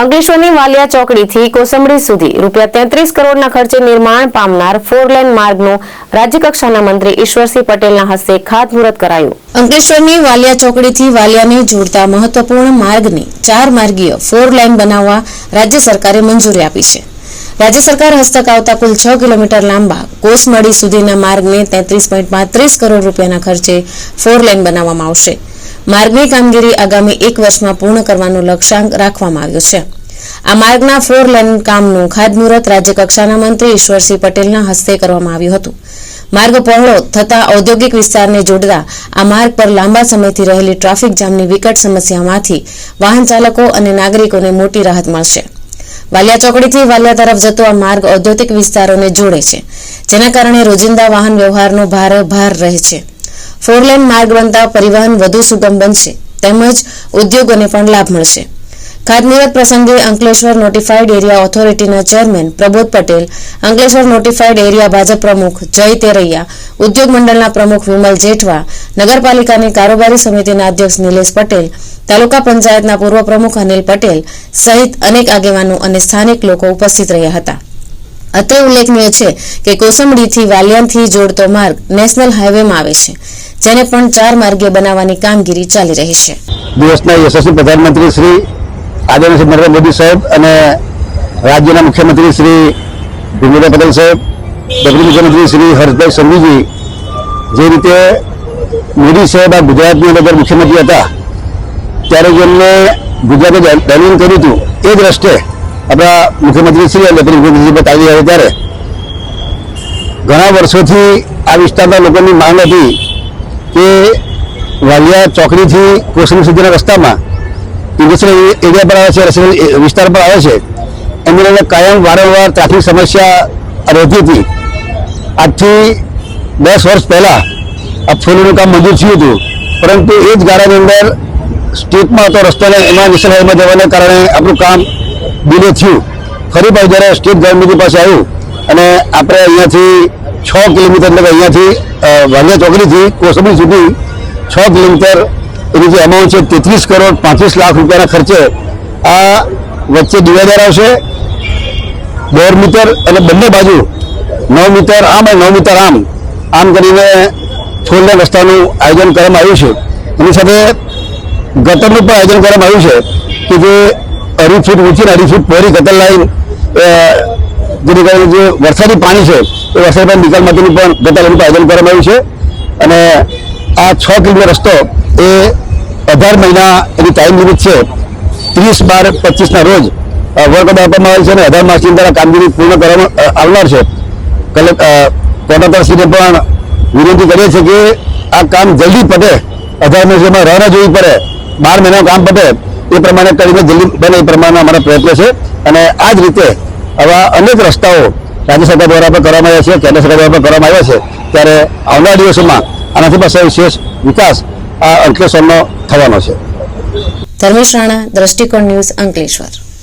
અંકલેશ્વરની વાલિયા ચોકડીથી કોસંબડી સુધી રૂપિયા તેત્રીસ કરોડના ખર્ચે નિર્માણ પામનાર ફોર લેન માર્ગનું રાજ્યકક્ષાના મંત્રી ઈશ્વરસિંહ પટેલના હસ્તે ખાતમુહૂર્ત કરાયું. અંકલેશ્વરની વાલિયા ચોકડીથી વાલિયાને જોડતા મહત્વપૂર્ણ માર્ગને ચાર માર્ગીય ફોર લાઇન બનાવવા રાજ્ય સરકારે મંજૂરી આપી છે. રાજ્ય સરકાર હસ્તક આવતા કુલ છ કિલોમીટર લાંબા કોસમડી સુધીના માર્ગને તેત્રીસ પોઈન્ટ પાંત્રીસ કરોડ રૂપિયાના ખર્ચે ફોર લેન બનાવવામાં આવશે. માર્ગની કામગીરી આગામી એક વર્ષમાં પૂર્ણ કરવાનો લક્ષ્યાંક રાખવામાં આવ્યો છે. આ માર્ગના ફોર લેન કામનું ખાતમુહૂર્ત રાજ્યકક્ષાના મંત્રી ઈશ્વરસિંહ પટેલના હસ્તે કરવામાં આવ્યું હતું. માર્ગ પહોળો થતા ઔદ્યોગિક વિસ્તારને જોડતા આ માર્ગ પર લાંબા સમયથી રહેલી ટ્રાફિક જામની વિકટ સમસ્યામાંથી વાહન ચાલકો અને નાગરિકોને મોટી રાહત મળશે. વાલિયા ચોકડીથી વાલિયા તરફ જતો આ માર્ગ ઔદ્યોગિક વિસ્તારોને જોડે છે, જેના કારણે રોજિંદા વાહન વ્યવહારનો ભાર ભાર રહે છે. ફોરલેન માર્ગ બનતા પરિવહન વધુ સુગમ બનશે, તેમજ ઉદ્યોગોને પણ લાભ મળશે. ખાતમુહૂર્ત પ્રસંગે Ankleshwar notified area ઓથોરિટીના chairman Prabodh Patel, Ankleshwar notified area Bhajap પ્રમુખ જય તેરૈયા, ઉદ્યોગ મંડળના પ્રમુખ વિમલ જેઠવા, નગરપાલિકાની કારોબારી સમિતિના અધ્યક્ષ નિલેશ પટેલ, તાલુકા પંચાયતના પૂર્વ પ્રમુખ અનિલ પટેલ સહિત અનેક આગેવાનો અને સ્થાનિક લોકો ઉપસ્થિત રહ્યા હતા. અત્રે ઉલ્લેખનીય છે કે કોસંબડીથી વાલિયાનથી જોડતો માર્ગ નેશનલ હાઈવેમાં આવે છે, જેને પણ ચાર માર્ગે બનાવવાની કામગીરી ચાલી રહી છે. દિવસના યશસ્વી પ્રધાનમંત્રી શ્રી આદરણીય નરેન્દ્ર મોદી સાહેબ અને રાજ્યના મુખ્યમંત્રી શ્રી ભૂપેન્દ્ર પટેલ સાહેબ, ડેપ્યુટી મુખ્યમંત્રી શ્રી હર્ષભાઈ સંઘવીજી, જે રીતે મોદી સાહેબ આ ગુજરાતની અંદર મુખ્યમંત્રી હતા, ત્યારે જેમને ગુજરાતે ડેવલપ કર્યું હતું, એ રસ્તે આપણા મુખ્યમંત્રી શ્રી અને મુખ્યમંત્રી પર આવી ત્યારે ઘણા વર્ષોથી આ વિસ્તારના લોકોની માંગ હતી કે વાલિયા ચોકડીથી કોસમ સુધીના રસ્તામાં ઇન્ડસ્ટ્રીયલ એરિયા પર આવે છે રેસિડેન્શિયલ વિસ્તાર પર આવે છે એની અંદર કાયમ વારંવાર ટ્રાફિક સમસ્યા રહેતી હતી. આજથી દસ વર્ષ પહેલાં આ ફોલીનું કામ મંજૂર થયું હતું, પરંતુ એ જ ગાળાની અંદર સ્ટેટમાં હતો રસ્તોને એમાં નેશનલ હાઈવેમાં જવાના કારણે આપણું કામ ડિલે થયું. ફરી પાછું જ્યારે સ્ટેટ ગવર્મેન્ટ પાસે આવ્યું અને આપણે અહીંયાથી છ કિલોમીટર એટલે કે અહીંયાથી વાલિયા ચોકડીથી કોસંબી સુધી છ કિલોમીટર એની જે અમાઉન્ટ છે તેત્રીસ કરોડ પાંત્રીસ લાખ રૂપિયાના ખર્ચે આ વચ્ચે ડિવાઈડર આવશે. દોઢ મીટર અને બંને બાજુ નવ મીટર આમ અને નવ મીટર આમ આમ કરીને છોડના રસ્તાનું આયોજન કરવામાં આવ્યું છે. એની સાથે ગટરનું પણ આયોજન કરવામાં આવ્યું છે કે જે અઢી ફૂટ ઊંચી અઢી ફૂટ પહોળી ગટર લાઈન જેની કારણે જે વરસાદી પાણી છે, એ વરસાદી પાણી નિકાલ માટેનું પણ ગટર લાઈનનું આયોજન કરવામાં આવ્યું છે. અને આ છ કિલોમીટર રસ્તો એ અઢાર મહિના એની ટાઈમ લિમિટ છે. ત્રીસ બાર પચીસના રોજ વર્ક ઓર્ડર આપવામાં આવેલ છે અને અઢાર અંદર આ કામગીરી પૂર્ણ કરવામાં આવનાર છે. કલેક્ટ કોર્ટોતરશ્રીને પણ વિનંતી કરીએ છીએ કે આ કામ જલ્દી પતે. અઢાર મહિનામાં રહેવા જોવી પડે. બાર મહિના કામ પતે. એ પ્રમાણે કરીને જલ્દી બને એ પ્રમાણે અમારા પ્રયત્ન છે. અને આ જ રીતે આવા અનેક રસ્તાઓ રાજ્ય સરકાર દ્વારા પણ કરવામાં આવ્યા છે, કેન્દ્ર સરકાર દ્વારા પણ કરવામાં આવ્યા છે. ત્યારે આવનારા દિવસોમાં આનાથી પાસે વિશેષ વિકાસ આ અંકલેશ્વરનો થવાનો છે. ધર્મેશ રાણા, દ્રષ્ટિકોણ ન્યૂઝ અંકલેશ્વર.